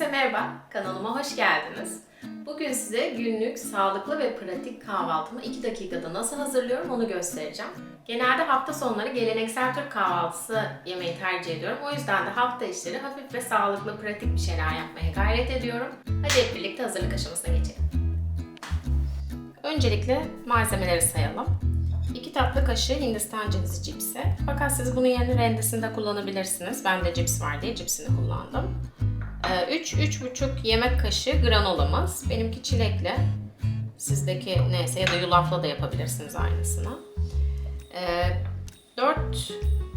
merhaba, kanalıma hoş geldiniz. Bugün size günlük, sağlıklı ve pratik kahvaltımı 2 dakikada nasıl hazırlıyorum onu göstereceğim. Genelde hafta sonları geleneksel Türk kahvaltısı yemeği tercih ediyorum. O yüzden de hafta işleri hafif ve sağlıklı, pratik bir şeyler yapmaya gayret ediyorum. Hadi hep birlikte hazırlık aşamasına geçelim. Öncelikle malzemeleri sayalım. 2 tatlı kaşığı Hindistan cevizi cipsi. Fakat siz bunun yerine rendesinde kullanabilirsiniz. Ben de cips var diye cipsini kullandım. 3-3,5 yemek kaşığı granolamız. Benimki çilekli. Sizdeki neyse ya da yulafla da yapabilirsiniz aynısını. 4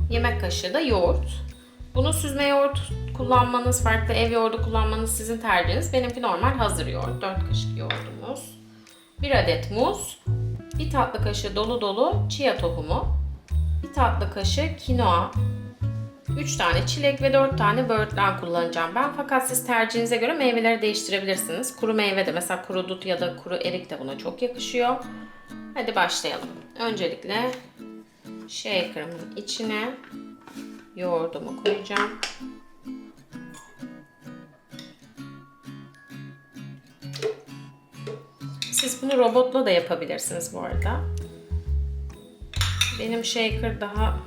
yemek kaşığı da yoğurt. Bunu süzme yoğurt kullanmanız, farklı ev yoğurdu kullanmanız sizin tercihiniz. Benimki normal hazır yoğurt. 4 kaşık yoğurdumuz. 1 adet muz. 1 tatlı kaşığı dolu dolu chia tohumu. 1 tatlı kaşığı kinoa. 3 tane çilek ve 4 tane böğürtlen kullanacağım ben. Fakat siz tercihinize göre meyveleri değiştirebilirsiniz. Kuru meyve de mesela kuru dut ya da kuru erik de buna çok yakışıyor. Hadi başlayalım. Öncelikle shaker'ımın içine yoğurdumu koyacağım. Siz bunu robotla da yapabilirsiniz bu arada. Benim shaker daha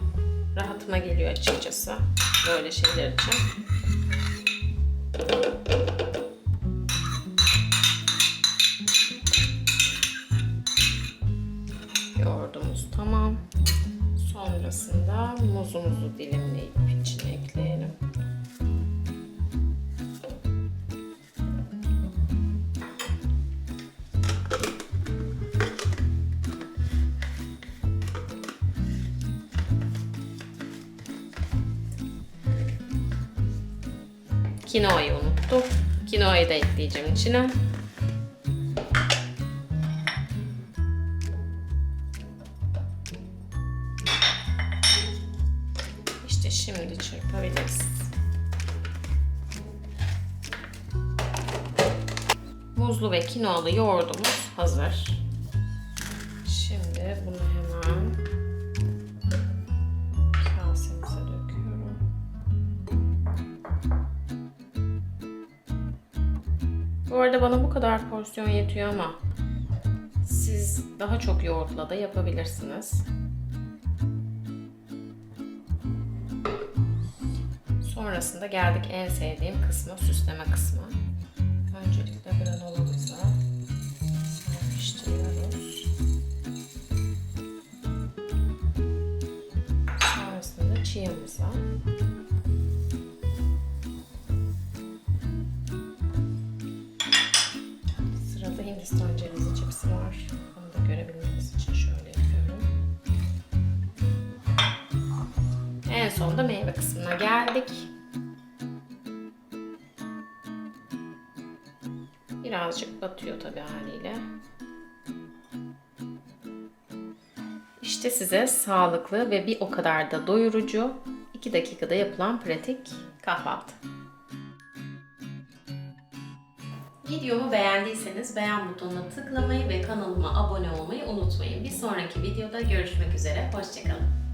rahatıma geliyor açıkçası böyle şeyler için. Yoğurdumuz tamam. Sonrasında muzumuzu dilimleyip içine ekleyelim. Kinoayı unuttuk. Kinoayı da ekleyeceğim içine. İşte şimdi çırpabiliriz. Muzlu ve kinoalı yoğurdumuz hazır. Şimdi bunu hemen Bu arada bana bu kadar porsiyon yetiyor ama siz daha çok yoğurtla da yapabilirsiniz. Sonrasında geldik en sevdiğim kısmı, süsleme kısmı. Öncelikle granolamızı serpiştiriyoruz. Sonrasında chia'mıza. Sonunda meyve kısmına geldik. Birazcık batıyor tabii haliyle. İşte size sağlıklı ve bir o kadar da doyurucu 2 dakikada yapılan pratik kahvaltı. Videomu beğendiyseniz beğen butonuna tıklamayı ve kanalıma abone olmayı unutmayın. Bir sonraki videoda görüşmek üzere. Hoşçakalın.